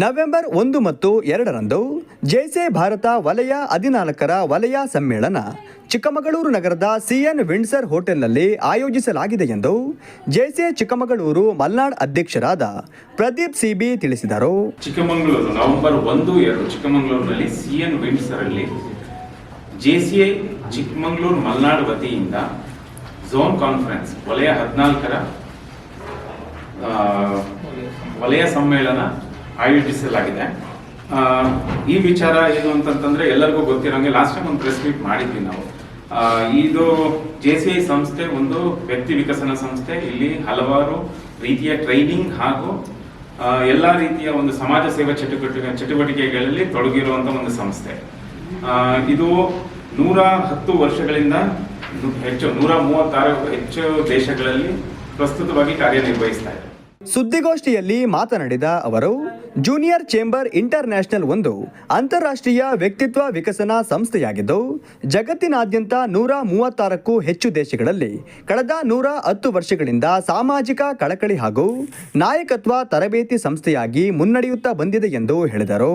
November ಒಂದು ಮತ್ತು ಎರಡರಂದು ಜೈಸೆ ಭಾರತ ವಲಯ ಹದಿನಾಲ್ಕರ ವಲಯ ಸಮ್ಮೇಳನ ಚಿಕ್ಕಮಗಳೂರು ನಗರದ ಸಿಎನ್ ವಿಂಡ್ಸರ್ ಹೋಟೆಲ್ನಲ್ಲಿ ಆಯೋಜಿಸಲಾಗಿದೆ ಎಂದು ಜೈಸೆ ಚಿಕ್ಕಮಗಳೂರು ಮಲ್ನಾಡ್ ಅಧ್ಯಕ್ಷರಾದ ಪ್ರದೀಪ್ ಸಿಬಿ ತಿಳಿಸಿದರು. ಚಿಕ್ಕಮಗಳೂರು, ನವೆಂಬರ್ ಒಂದು, ಎರಡು ಚಿಕ್ಕಮಗಳೂರಿನಲ್ಲಿ ಸಿಎನ್ ವಿಂಡ್ಸರ್ ಅಲ್ಲಿ ಜೆಸಿಎ ಚಿಕ್ಕಮಗಳೂರು ಮಲ್ನಾಡ್ ವತಿಯಿಂದ ಝೋನ್ ಕಾನ್ಫರೆನ್ಸ್, ವಲಯ ಹದಿನಾಲ್ಕರ ವಲಯ ಸಮ್ಮೇಳನ ಆಯೋಜಿಸಲಾಗಿದೆ. ಈ ವಿಚಾರ ಏನು ಅಂತಂತಂದ್ರೆ ಎಲ್ಲರಿಗೂ ಗೊತ್ತಿರೋಂಗೆ ಲಾಸ್ಟ್ ಟೈಮ್ ಒಂದು ಪ್ರೆಸ್ ಮೀಟ್ ಮಾಡಿದ್ವಿ ನಾವು. ಇದು ಜೆ ಸಿ ಸಂಸ್ಥೆ ಒಂದು ವ್ಯಕ್ತಿ ವಿಕಸನ ಸಂಸ್ಥೆ. ಇಲ್ಲಿ ಹಲವಾರು ರೀತಿಯ ಟ್ರೈನಿಂಗ್ ಹಾಗೂ ಎಲ್ಲ ರೀತಿಯ ಒಂದು ಸಮಾಜ ಸೇವಾ ಚಟುವಟಿಕೆ ಚಟುವಟಿಕೆಗಳಲ್ಲಿ ತೊಡಗಿರುವಂತ ಒಂದು ಸಂಸ್ಥೆ. ಇದು ನೂರ ಹತ್ತು ವರ್ಷಗಳಿಂದ ಹೆಚ್ಚು ನೂರ ಮೂವತ್ತಾರು ಹೆಚ್ಚು ದೇಶಗಳಲ್ಲಿ ಪ್ರಸ್ತುತವಾಗಿ ಕಾರ್ಯನಿರ್ವಹಿಸ್ತಾ ಇದೆ. ಸುದ್ದಿಗೋಷ್ಠಿಯಲ್ಲಿ ಮಾತನಾಡಿದ ಅವರು ಜೂನಿಯರ್ ಚೇಂಬರ್ ಇಂಟರ್ನ್ಯಾಷನಲ್ ಒಂದು ಅಂತಾರಾಷ್ಟ್ರೀಯ ವ್ಯಕ್ತಿತ್ವ ವಿಕಸನ ಸಂಸ್ಥೆಯಾಗಿದ್ದು, ಜಗತ್ತಿನಾದ್ಯಂತ ನೂರ ಮೂವತ್ತಾರಕ್ಕೂ ಹೆಚ್ಚು ದೇಶಗಳಲ್ಲಿ ಕಳೆದ ನೂರ ಹತ್ತು ವರ್ಷಗಳಿಂದ ಸಾಮಾಜಿಕ ಕಳಕಳಿ ಹಾಗೂ ನಾಯಕತ್ವ ತರಬೇತಿ ಸಂಸ್ಥೆಯಾಗಿ ಮುನ್ನಡೆಯುತ್ತಾ ಬಂದಿದೆ ಎಂದು ಹೇಳಿದರು.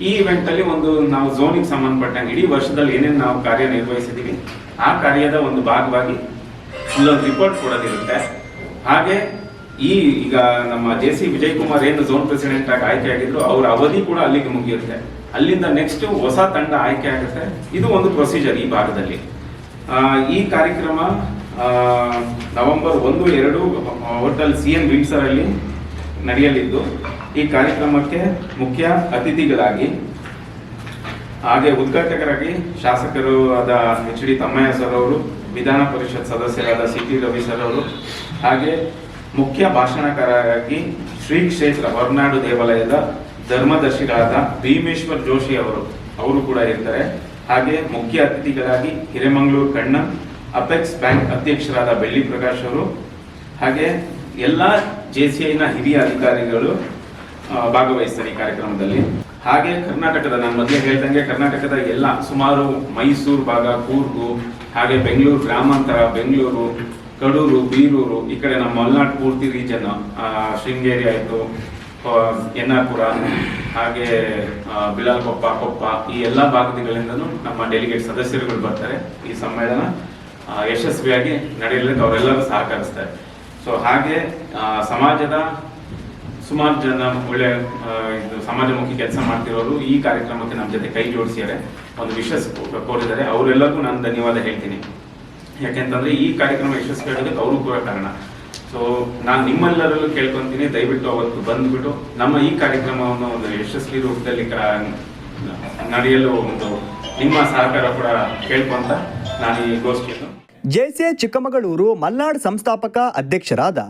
ಈ ಇವೆಂಟ್ ಅಲ್ಲಿ ಒಂದು ನಾವು ಝೋನಿಗೆ ಸಂಬಂಧಪಟ್ಟಂಗೆ ಇಡೀ ವರ್ಷದಲ್ಲಿ ಏನೇನು ನಾವು ಕಾರ್ಯನಿರ್ವಹಿಸಿದೀವಿ ಆ ಕಾರ್ಯದ ಒಂದು ಭಾಗವಾಗಿ ರಿಪೋರ್ಟ್ ಕೊಡೋದಿರುತ್ತೆ. ಹಾಗೆ ಈ ಈಗ ನಮ್ಮ ಜೆ ಸಿ ವಿಜಯ್ ಕುಮಾರ್ ಏನು ಝೋನ್ ಪ್ರೆಸಿಡೆಂಟ್ ಆಗಿ ಆಯ್ಕೆ ಆಗಿದ್ರು, ಅವರ ಅವಧಿ ಕೂಡ ಅಲ್ಲಿಗೆ ಮುಗಿಯುತ್ತೆ. ಅಲ್ಲಿಂದ ನೆಕ್ಸ್ಟ್ ಹೊಸ ತಂಡ ಆಯ್ಕೆ ಆಗುತ್ತೆ. ಇದು ಒಂದು ಪ್ರೊಸೀಜರ್ ಈ ಭಾಗದಲ್ಲಿ. ಈ ಕಾರ್ಯಕ್ರಮ ನವೆಂಬರ್ ಒಂದು, ಎರಡು ಹೋಟೆಲ್ ಸಿ ಎನ್ ವಿಂಡ್ಸರ್ ಅಲ್ಲಿ ನಡೆಯಲಿದ್ದು, ಈ ಕಾರ್ಯಕ್ರಮಕ್ಕೆ ಮುಖ್ಯ ಅತಿಥಿಗಳಾಗಿ, ಹಾಗೆ ಉದ್ಘಾಟಕರಾಗಿ ಶಾಸಕರು ಆದ ಎಚ್ ಡಿ ತಮ್ಮಯ್ಯ ಸರ್ ಅವರು, ವಿಧಾನ ಪರಿಷತ್ ಸದಸ್ಯರಾದ ಸಿ ಟಿ ರವಿ ಸರ್ ಅವರು, ಹಾಗೆ ಮುಖ್ಯ ಭಾಷಣಕಾರರಾಗಿ ಶ್ರೀ ಕ್ಷೇತ್ರ ಹೊರನಾಡು ದೇವಾಲಯದ ಧರ್ಮದರ್ಶಿಗಳಾದ ಭೀಮೇಶ್ವರ್ ಜೋಶಿ ಅವರು ಅವರು ಕೂಡ ಇರ್ತಾರೆ. ಹಾಗೆ ಮುಖ್ಯ ಅತಿಥಿಗಳಾಗಿ ಹಿರೇಮಂಗಳೂರು ಕಣ್ಣ, ಅಪೆಕ್ಸ್ ಬ್ಯಾಂಕ್ ಅಧ್ಯಕ್ಷರಾದ ಬೆಳ್ಳಿ ಪ್ರಕಾಶ್ ಅವರು, ಹಾಗೆ ಎಲ್ಲ ಜೆ ಸಿ ಐನ ಹಿರಿಯ ಅಧಿಕಾರಿಗಳು ಭಾಗವಹಿಸ್ತಾರೆ ಈ ಕಾರ್ಯಕ್ರಮದಲ್ಲಿ. ಹಾಗೆ ಕರ್ನಾಟಕದ ನಾನು ಮೊದಲೇ ಹೇಳ್ದಂಗೆ ಕರ್ನಾಟಕದ ಎಲ್ಲ ಸುಮಾರು ಮೈಸೂರು ಭಾಗ, ಕೂರ್ಗು, ಹಾಗೆ ಬೆಂಗಳೂರು ಗ್ರಾಮಾಂತರ, ಬೆಂಗಳೂರು ಕಡೂರು, ಬೀರೂರು, ಈ ಕಡೆ ನಮ್ಮ ಮಲೆನಾಡು ಪೂರ್ತಿ ರೀಜನ್ ಶೃಂಗೇರಿ ಆಯಿತು ಎನ್ ಆರ್ ಹಾಗೆ ಬಿಲಾಲ್ ಕೊಪ್ಪ, ಈ ಎಲ್ಲ ಭಾಗದಿಂದಲೂ ನಮ್ಮ ಡೆಲಿಗೇಟ್ ಸದಸ್ಯರುಗಳು ಬರ್ತಾರೆ ಈ ಸಮ್ಮೇಳನ ಯಶಸ್ವಿಯಾಗಿ ನಡೆಯಲಿಕ್ಕೆ ಅವರೆಲ್ಲರೂ ಸಹಕರಿಸ್ತಾರೆ. ಸೊ ಹಾಗೆ ಸಮಾಜದ ಸುಮಾರು ಜನ ಒಳ್ಳೆ ಇದು ಸಮಾಜಮುಖಿ ಕೆಲಸ ಮಾಡ್ತಿರೋರು ಈ ಕಾರ್ಯಕ್ರಮಕ್ಕೆ ನಮ್ಮ ಜೊತೆ ಕೈ ಜೋಡಿಸಿದ್ದಾರೆ. ಒಂದು ವಿಶಸ್ ಕೋರಿದ್ದಾರೆ. ಅವರೆಲ್ಲರಿಗೂ ನಾನು ಧನ್ಯವಾದ ಹೇಳ್ತೀನಿ. ಯಾಕೆಂತಂದ್ರೆ ಈ ಕಾರ್ಯಕ್ರಮ ಯಶಸ್ವಿ ಆಗೋದಕ್ಕೆ ಅವರು ಕೂಡ ಕಾರಣ. ಸೊ ನಾನು ನಿಮ್ಮೆಲ್ಲರಲ್ಲೂ ಕೇಳ್ಕೊಂತೀನಿ, ದಯವಿಟ್ಟು ಅವತ್ತು ಬಂದ್ಬಿಟ್ಟು ನಮ್ಮ ಈ ಕಾರ್ಯಕ್ರಮವನ್ನು ಒಂದು ಯಶಸ್ವಿ ರೂಪದಲ್ಲಿ ನಡೆಯಲು ಒಂದು ನಿಮ್ಮ ಸಹಕಾರ ಕೂಡ ಕೇಳ್ಕೊಂತ ನಾನು ಈ ಗೋಷ್ಠಿಯನ್ನು. ಜೆಸಿ ಚಿಕ್ಕಮಗಳೂರು ಮಲ್ನಾಡ್ ಸಂಸ್ಥಾಪಕ ಅಧ್ಯಕ್ಷರಾದ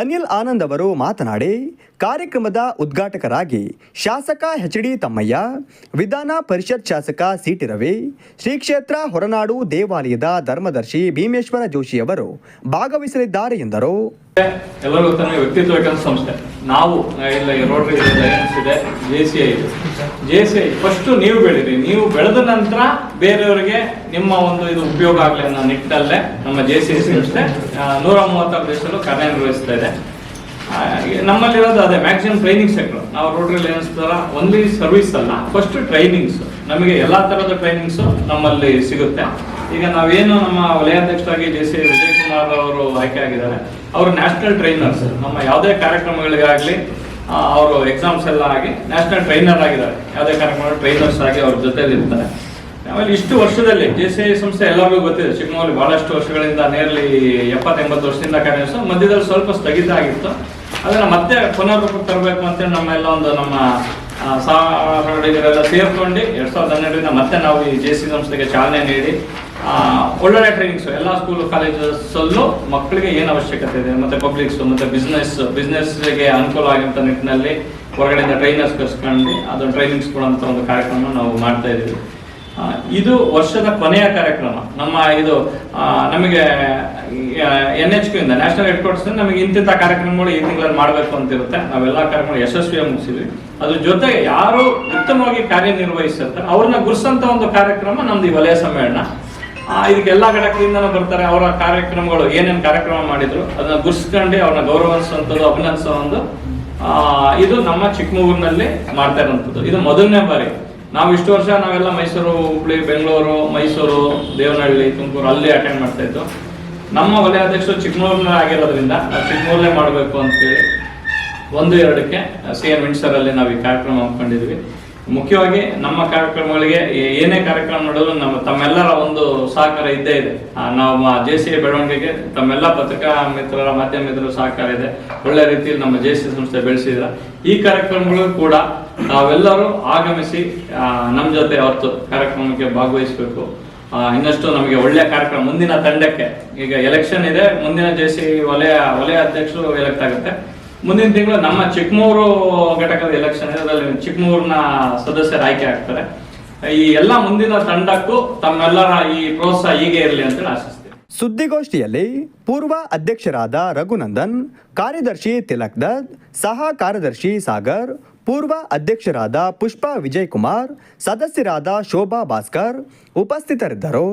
ಅನಿಲ್ ಆನಂದ್ ಅವರು ಮಾತನಾಡಿ ಕಾರ್ಯಕ್ರಮದ ಉದ್ಘಾಟಕರಾಗಿ ಶಾಸಕ ಎಚ್ ಡಿ ತಮ್ಮಯ್ಯ, ವಿಧಾನ ಪರಿಷತ್ ಶಾಸಕ ಸಿಟಿ ರವಿ ಶ್ರೀ ಕ್ಷೇತ್ರ ಹೊರನಾಡು ದೇವಾಲಯದ ಧರ್ಮದರ್ಶಿ ಭೀಮೇಶ್ವರ ಜೋಶಿ ಅವರು ಭಾಗವಹಿಸಲಿದ್ದಾರೆ ಎಂದರು. ಗೊತ್ತಾನೆ ವ್ಯಕ್ತಿತ್ವ ವಿಕಸನ ಸಂಸ್ಥೆ. ನಾವು ರೋಟರಿ ಇದೆ J C I J C I first ನೀವು ಬೆಳೀರಿ ನೀವು ಬೆಳೆದ ನಂತರ ಬೇರೆಯವರಿಗೆ ನಿಮ್ಮ ಒಂದು ಇದು ಉಪಯೋಗ ಆಗಲಿ ಅನ್ನೋ ನಿಟ್ಟಿನಲ್ಲೇ ನಮ್ಮ ಜೆ ಸಿ ಐ ಸಂಸ್ಥೆ ನೂರ ಮೂವತ್ತಾರು ದೇಶದಲ್ಲೂ ಕಾರ್ಯನಿರ್ವಹಿಸ್ತಾ ಇದೆ. ನಮ್ಮಲ್ಲಿರೋದು ಅದೇ ಮ್ಯಾಕ್ಸಿಮಮ್ ಟ್ರೈನಿಂಗ್ ಸೆಕ್ಟರ್ ನಾವು ರೋಟರಿ ಲಯನ್ಸ್ ತರ ಓನ್ಲಿ ಸರ್ವಿಸ್ ಅಲ್ಲ. ಫಸ್ಟ್ ಟ್ರೈನಿಂಗ್ಸ್ ನಮಗೆ ಎಲ್ಲ ಥರದ ಟ್ರೈನಿಂಗ್ಸ್ ನಮ್ಮಲ್ಲಿ ಸಿಗುತ್ತೆ. ಈಗ ನಾವೇನು ನಮ್ಮ ವಲಯಾಧ್ಯಕ್ಷರಾಗಿ ಜೆ ಸಿ ವಿಜಯ್ ಕುಮಾರ್ ಅವರು ಆಯ್ಕೆ ಆಗಿದ್ದಾರೆ. ಅವರು ನ್ಯಾಷನಲ್ ಟ್ರೈನರ್ಸ್ ನಮ್ಮ ಯಾವುದೇ ಕಾರ್ಯಕ್ರಮಗಳಿಗಾಗಲಿ ಅವರು ಎಕ್ಸಾಮ್ಸ್ ಎಲ್ಲ ಆಗಿ ನ್ಯಾಷನಲ್ ಟ್ರೈನರ್ ಆಗಿದ್ದಾರೆ. ಯಾವುದೇ ಕಾರ್ಯಕ್ರಮಗಳು ಟ್ರೈನರ್ಸ್ ಆಗಿ ಅವ್ರ ಜೊತೆಲಿ ಇರ್ತಾರೆ. ಆಮೇಲೆ ಇಷ್ಟು ವರ್ಷದಲ್ಲಿ ಜೆ ಸಿ ಐ ಸಂಸ್ಥೆ ಎಲ್ಲರಿಗೂ ಗೊತ್ತಿದೆ. ಚಿಕ್ಕಮಗಳೂರು ಬಹಳಷ್ಟು ವರ್ಷಗಳಿಂದ ನೇರ್ಲಿ ಎಪ್ಪತ್ತೆಂಬತ್ತು ವರ್ಷದಿಂದ ಕಾರ್ಯನಿರ್ವಹಿಸ ಮಧ್ಯದಲ್ಲಿ ಸ್ವಲ್ಪ ಸ್ಥಗಿತ ಆಗಿತ್ತು. ಅದನ್ನ ಮತ್ತೆ ಪುನರ್ರೂಪಕ್ಕೆ ತರಬೇಕು ಅಂತೇಳಿ ನಮ್ಮೆಲ್ಲ ಒಂದು ನಮ್ಮ ಸಹಿಗರೆಲ್ಲ ಸೇರ್ಕೊಂಡು ಎರಡ್ ಸಾವಿರದ ಹನ್ನೆರಡರಿಂದ ಮತ್ತೆ ನಾವು ಈ ಜೆ ಸಿ ಸಂಸ್ಥೆಗೆ ಚಾಲನೆ ನೀಡಿ ಒಳ್ಳೊಳ್ಳೆ ಟ್ರೈನಿಂಗ್ಸ್ ಎಲ್ಲ ಸ್ಕೂಲ್ ಕಾಲೇಜಸ್ಸಲ್ಲೂ ಮಕ್ಕಳಿಗೆ ಏನು ಅವಶ್ಯಕತೆ ಇದೆ? ಮತ್ತೆ ಪಬ್ಲಿಕ್ಸ್ ಮತ್ತೆ ಬಿಸ್ನೆಸ್ ಬಿಸ್ನೆಸ್ಗೆ ಅನುಕೂಲ ಆಗಿರೋ ನಿಟ್ಟಿನಲ್ಲಿ ಹೊರಗಡೆಯಿಂದ ಟ್ರೈನರ್ಸ್ ಕರ್ಸ್ಕೊಂಡು ಅದನ್ನು ಟ್ರೈನಿಂಗ್ಸ್ ಕೊಡುವಂಥ ಒಂದು ಕಾರ್ಯಕ್ರಮ ನಾವು ಮಾಡ್ತಾ ಇದ್ದೀವಿ. ಇದು ವರ್ಷದ ಕೊನೆಯ ಕಾರ್ಯಕ್ರಮ. ನಮ್ಮ ಇದು ನಮಗೆ ಎನ್ ಎಚ್ ಇಂದ ನ್ಯಾಷನಲ್ ಹೆಡ್ ಕ್ವಾರ್ಟರ್ಸ್ ನಮಗೆ ಇಂತಿಂಥ ಕಾರ್ಯಕ್ರಮಗಳು ಈ ತಿಂಗಳಲ್ಲಿ ಮಾಡಬೇಕು ಅಂತ ಇರುತ್ತೆ ನಾವೆಲ್ಲ ಕಾರ್ಯಕ್ರಮ ಯಶಸ್ವಿಯಾಗಿ ಮುಗಿಸಿದ್ವಿ. ಅದ್ರ ಜೊತೆಗೆ ಯಾರು ಉತ್ತಮವಾಗಿ ಕಾರ್ಯನಿರ್ವಹಿಸಿರ್ತಾರೆ ಅವ್ರನ್ನ ಗುರುಸಂತ ಒಂದು ಕಾರ್ಯಕ್ರಮ, ನಮ್ದು ಈ ವಲಯ ಸಮ್ಮೇಳನ. ಇದಕ್ಕೆ ಎಲ್ಲ ಘಟಕದಿಂದನೂ ಬರ್ತಾರೆ. ಅವರ ಕಾರ್ಯಕ್ರಮಗಳು ಏನೇನು ಕಾರ್ಯಕ್ರಮ ಮಾಡಿದ್ರು, ಅದನ್ನ ಗುರ್ಸ್ಕೊಂಡು ಅವ್ರನ್ನ ಗೌರವಿಸುವಂಥದ್ದು ಅಭಿನಂದಿಸೋ ಒಂದು ಇದು ನಮ್ಮ ಚಿಕ್ಕಮಗಳೂರಿನಲ್ಲಿ ಮಾಡ್ತಾ ಇರುವಂಥದ್ದು. ಇದು ಮೊದಲನೇ ಬಾರಿ. ನಾವು ಇಷ್ಟು ವರ್ಷ ನಾವೆಲ್ಲ ಮೈಸೂರು, ಹುಬ್ಳಿ, ಬೆಂಗಳೂರು, ಮೈಸೂರು, ದೇವನಹಳ್ಳಿ, ತುಮಕೂರು ಅಲ್ಲಿ ಅಟೆಂಡ್ ಮಾಡ್ತಾ ಇದ್ದು. ನಮ್ಮ ವಲಯ ಅಧ್ಯಕ್ಷರು ಚಿಕ್ಕಮಗಳೂರಿನ ಆಗಿರೋದ್ರಿಂದ ನಾವು ಚಿಕ್ಕಮಗಳೂರೇ ಮಾಡಬೇಕು ಅಂತೇಳಿ ಒಂದು, ಎರಡಕ್ಕೆ ಸಿ ಎನ್ ಅಲ್ಲಿ ನಾವು ಈ ಕಾರ್ಯಕ್ರಮ ಹಮ್ಮಿಕೊಂಡಿದ್ವಿ. ಮುಖ್ಯವಾಗಿ ನಮ್ಮ ಕಾರ್ಯಕ್ರಮಗಳಿಗೆ ಏನೇ ಕಾರ್ಯಕ್ರಮ ನಡೆದ್ರು ನಮ್ಮ ತಮ್ಮೆಲ್ಲರ ಒಂದು ಸಹಕಾರ ಇದ್ದೇ ಇದೆ. ನಾವು ಜೆ ಸಿ ಬೆಳವಣಿಗೆಗೆ ತಮ್ಮೆಲ್ಲ ಪತ್ರಿಕಾ ಮಿತ್ರರ ಮಾಧ್ಯಮ ಮಿತ್ರರ ಸಹಕಾರ ಇದೆ. ಒಳ್ಳೆ ರೀತಿಯಲ್ಲಿ ನಮ್ಮ ಜೆ ಸಿ ಸಂಸ್ಥೆ ಬೆಳೆಸಿದ್ರ. ಈ ಕಾರ್ಯಕ್ರಮಗಳು ಕೂಡ ತಾವೆಲ್ಲರೂ ಆಗಮಿಸಿ ನಮ್ಮ ಜೊತೆ ಅವತ್ತು ಕಾರ್ಯಕ್ರಮಕ್ಕೆ ಭಾಗವಹಿಸಬೇಕು. ಇನ್ನಷ್ಟು ನಮಗೆ ಒಳ್ಳೆಯ ಕಾರ್ಯಕ್ರಮ ಮುಂದಿನ ತಂಡಕ್ಕೆ ಈಗ ಎಲೆಕ್ಷನ್ ಇದೆ. ಮುಂದಿನ ಜೆ ಸಿ ವಲಯ ವಲಯ ಅಧ್ಯಕ್ಷರು ಎಲೆಕ್ಟ್ ಆಗುತ್ತೆ. ಮುಂದಿನ ತಿಂಗಳು ನಮ್ಮ ಚಿಕ್ಕಮೂರು ಘಟಕದ ಎಲೆಕ್ಷನ್ ಅದರಲ್ಲಿ ಚಿಕ್ಕಮೂರಿನ ಸದಸ್ಯರು ಆಯ್ಕೆ ಆಗ್ತಾರೆ. ಈ ಎಲ್ಲ ಮುಂದಿನ ತಂಡಕ್ಕೂ ತಮ್ಮೆಲ್ಲರ ಈ ಪ್ರೋತ್ಸಾಹ ಹೀಗೆ ಇರಲಿ ಅಂತ ಆಶಿಸ್ತೀನಿ. ಸುದ್ದಿಗೋಷ್ಠಿಯಲ್ಲಿ ಪೂರ್ವ ಅಧ್ಯಕ್ಷರಾದ ರಘುನಂದನ್, ಕಾರ್ಯದರ್ಶಿ ತಿಲಕ್ ದತ್ ಸಹ ಕಾರ್ಯದರ್ಶಿ ಸಾಗರ್, ಪೂರ್ವ ಅಧ್ಯಕ್ಷರಾದ ಪುಷ್ಪಾ ವಿಜಯ್ ಕುಮಾರ್, ಸದಸ್ಯರಾದ ಶೋಭಾ ಭಾಸ್ಕರ್ ಉಪಸ್ಥಿತರಿದ್ದರು.